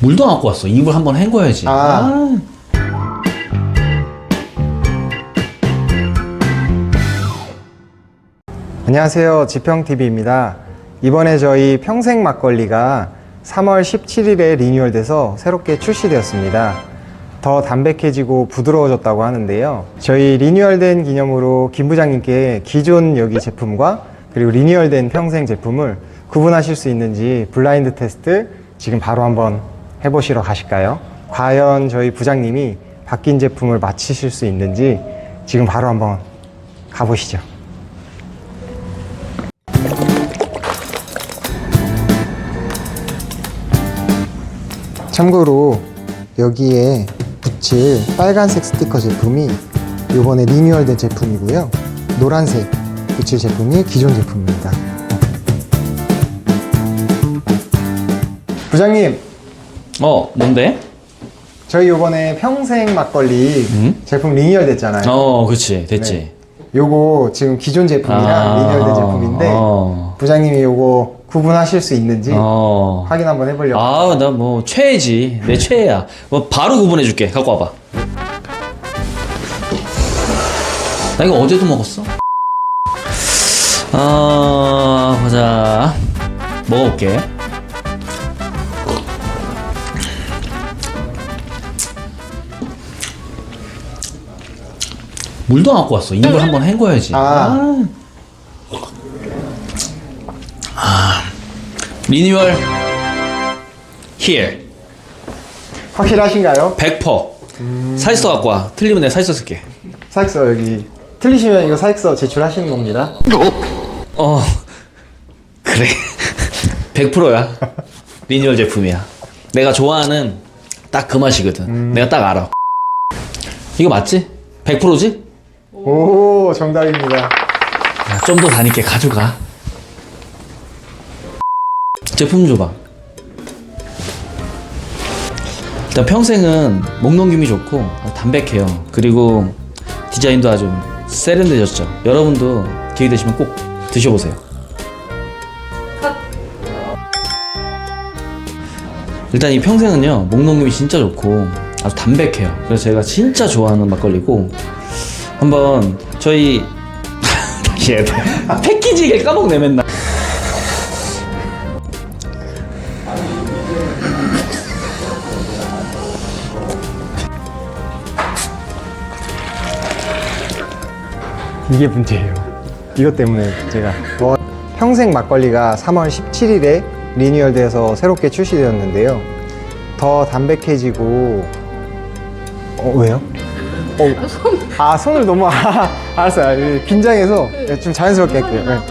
물도 안 갖고 왔어. 입을 한번 헹궈야지. 아. 안녕하세요. 지평TV입니다. 이번에 저희 평생 막걸리가 3월 17일에 리뉴얼돼서 새롭게 출시되었습니다. 더 담백해지고 부드러워졌다고 하는데요. 저희 리뉴얼된 기념으로 김 부장님께 기존 여기 제품과 그리고 리뉴얼된 평생 제품을 구분하실 수 있는지 블라인드 테스트 지금 바로 한번 해보시러 가실까요? 과연 저희 부장님이 바뀐 제품을 맞히실 수 있는지 지금 바로 한번 가보시죠. 참고로 여기에 붙일 빨간색 스티커 제품이 이번에 리뉴얼된 제품이고요. 노란색 붙일 제품이 기존 제품입니다. 부장님, 어, 뭔데? 저희 이번에 평생 막걸리 음? 제품 리뉴얼 됐잖아요. 어, 그치. 됐지. 네. 요거 지금 기존 제품이랑 아, 리뉴얼된 제품인데 어. 부장님이 요거 구분하실 수 있는지 어. 확인 한번 해보려고. 아, 나 뭐 최애지. 내 최애야. 뭐 바로 구분해 줄게. 갖고 와봐. 나 이거 어제도 먹었어. 아, 보자. 먹어볼게. 물도 안 갖고 왔어. 입을 한번 헹궈야지. 아. 리뉴얼 here 확실하신가요? 100% 사직서 갖고 와 틀리면 내가 사직서 쓸게 사익서 여기 틀리시면 이거 사익서 제출하시는 겁니다. 어 그래 100%야 리뉴얼 제품이야 내가 좋아하는 딱 그 맛이거든 내가 딱 알아 이거 맞지? 100%지? 오 정답입니다. 좀 더 다닐게 가져가. 제품 줘봐. 일단 평생은 목 넘김이 좋고 담백해요. 그리고 디자인도 아주 세련되졌죠. 여러분도 기회 되시면 꼭 드셔보세요. 일단 이 평생은요 목 넘김이 진짜 좋고 아주 담백해요. 그래서 제가 진짜 좋아하는 막걸리고 한번 저희 얘 패키지 얘기를 까먹네 맨날 이게 문제예요. 이것 때문에 제가 뭐 평생 막걸리가 3월 17일에 리뉴얼돼서 새롭게 출시되었는데요. 더 담백해지고 어 왜요? 어, 아 손을 너무 아, 알았어요. 긴장해서 좀 자연스럽게 할게요. 네.